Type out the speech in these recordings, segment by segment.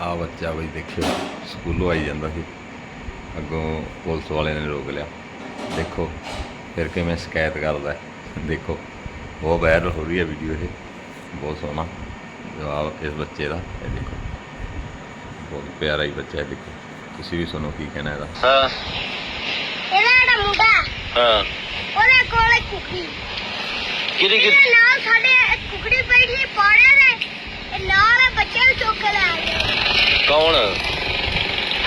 ਆ ਬੱਚਾ ਬਈ ਦੇਖਿਓ ਸਕੂਲੋਂ ਆਈ ਜਾਂਦਾ ਸੀ। ਅੱਗੋਂ ਪੁਲਿਸ ਵਾਲਿਆਂ ਨੇ ਰੋਕ ਲਿਆ। ਦੇਖੋ ਫਿਰ ਕਿਵੇਂ ਸ਼ਿਕਾਇਤ ਕਰਦਾ। ਦੇਖੋ ਬਹੁਤ ਵਾਇਰਲ ਹੋ ਰਹੀ ਹੈ ਵੀਡੀਓ ਇਹ। ਬਹੁਤ ਸੋਹਣਾ ਜਵਾਬ ਇਸ ਬੱਚੇ ਦਾ ਇਹ ਦੇਖੋ। ਬਹੁਤ ਪਿਆਰਾ ਹੀ ਬੱਚਾ ਹੈ ਦੇਖੋ। ਤੁਸੀਂ ਵੀ ਸੁਣੋ ਕੀ ਕਹਿਣਾ ਇਹਦਾ। ਹਾਂ। ਇਹਦਾ ਜਿਹੜਾ ਮੁੰਡਾ। ਹਾਂ। ਉਹਦੇ ਕੋਲ ਕੁਕੜੀ ਕਿਹਦੀ ਇਹਦੇ ਕਿ ਨਾਲ ਸਾਡੇ ਇੱਕ ਕੁਕੜੀ ਬੈਠੀ ਪਾੜੇ ਦੇ ਤੇ ਨਾਲ ਇਹ ਬੱਚੇ ਨੂੰ ਚੁੱਕ ਕੇ ਲੈ ਆਏ ਕੌਣ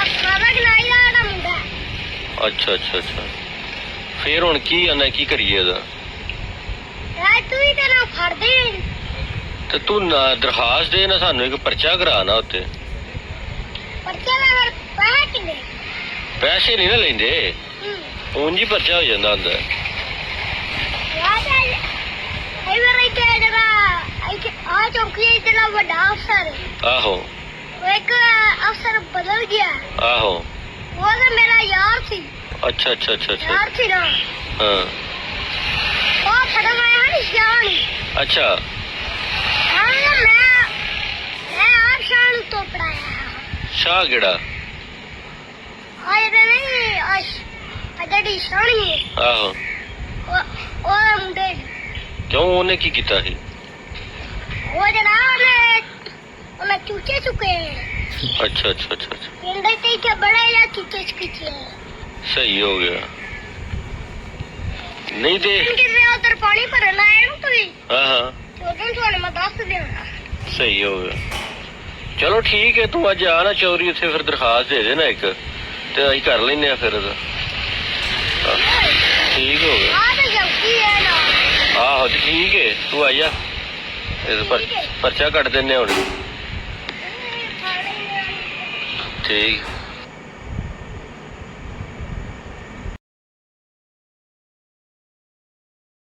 ਅੱਖਾਂ ਦਾ ਗਨਾਈ ਦਾ ਜਿਹੜਾ ਮੁੰਡਾ ਅੱਛਾ ਅੱਛਾ ਅੱਛਾ। ਫੇਰ ਹੁਣ ਕੀ ਆਂਦਾ ਕੀ ਕਰੀਏ ਇਹਦਾ? ਰਾਜ ਤੂੰ ਹੀ ਤੇ ਨਾ ਫੜਦੇ ਹੀ ਤੇ ਤੂੰ ਨਾ ਦਰਖਾਸਤ ਦੇ ਨਾ ਸਾਨੂੰ ਇੱਕ ਪਰਚਾ ਕਰਾ ਨਾ ਉੱਤੇ ਬੱਚੇ ਦਾ ਫਿਰ ਪੈਸੇ ਕਿੰਨੇ? ਪੈਸੇ ਨਹੀਂ ਨਾ ਲੈਂਦੇ। ਹੂੰ। ਉਂਝ ਹੀ ਪਰਚਾ ਹੋ ਜਾਂਦਾ ਹੁੰਦਾ। ਰਾਜ ਇਹ ਵਾਰ ਇੱਥੇ ਜਿਹੜਾ ਇੱਥੇ ਆ ਚੌਂਕੀ ਇੱਥੇ ਦਾ ਵੱਡਾ ਅਫਸਰ। ਆਹੋ। ਉਹ ਇੱਕ ਅਫਸਰ ਬਦਲ ਗਿਆ। ਆਹੋ। ਉਹ ਤਾਂ ਮੇਰਾ ਯਾਰ ਸੀ। ਅੱਛਾ ਅੱਛਾ ਅੱਛਾ ਅੱਛਾ ਯਾਰ ਸੀ ਨਾ ਹਾਂ ਉਹ ਫੜਨ ਆਇਆ ਨਹੀਂ ਸ਼ਾਨ ਅੱਛਾ ਹਾਂ ਮੈਂ ਮੈਂ ਆਪ ਸ਼ਾਨ ਤੋਂ ਪੜਾਇਆ ਸ਼ਾਹ ਕਿਹੜਾ ਆਏ ਤੇ ਨਹੀਂ ਅਸ਼ ਅਜੜੀ ਸ਼ਾਨੀ ਹੈ ਆਹੋ ਉਹ ਉਹ ਮੁੰਡੇ ਕਿਉਂ ਉਹਨੇ ਕੀ ਕੀਤਾ ਸੀ ਉਹ ਜਿਹੜਾ ਉਹਨੇ ਉਹਨੇ ਚੂਚੇ ਚੁੱਕੇ ਅੱਛਾ ਅੱਛਾ ਅੱਛਾ ਅੱਛਾ ਪਿੰਡ ਤੇ ਇੱਥੇ ਬੜੇ ਜਾਂ ਚੂਚੇ ਚੁੱਕੇ ਸਹੀ ਹੋ ਗਿਆ। ਨਹੀਂ ਤੇ ਕਿਤੇ ਉਧਰ ਪਾਣੀ ਭਰਨ ਆਏ ਨੂੰ ਤੁਸੀਂ। ਹਾਂ ਹਾਂ। ਉਦੋਂ ਤੁਹਾਨੂੰ ਮੈਂ ਦੱਸ ਦੇਣਾ ਸਹੀ ਹੋ ਗਿਆ। ਚਲੋ ਠੀਕ ਹੈ ਤੂੰ ਅੱਜ ਆ ਨਾ ਚੌਰੀ ਉੱਥੇ ਫਿਰ ਦਰਖਾਸਤ ਦੇ ਦੇ ਨਾ ਇੱਕ। ਤੇ ਅਸੀਂ ਕਰ ਲੈਨੇ ਆ ਫਿਰ ਇਹਦਾ। ਹਾਂ, ਠੀਕ ਹੋ ਗਿਆ। ਆਹ ਤਾਂ ਜੌਕੀ ਹੈ ਨਾ। ਆਹੋ ਠੀਕ ਹੈ। ਤੂੰ ਆ ਜਾ। ਇਹ ਪਰ ਪਰਚਾ ਕੱਟ ਦਿੰਨੇ ਹੁਣ। ਠੀਕ।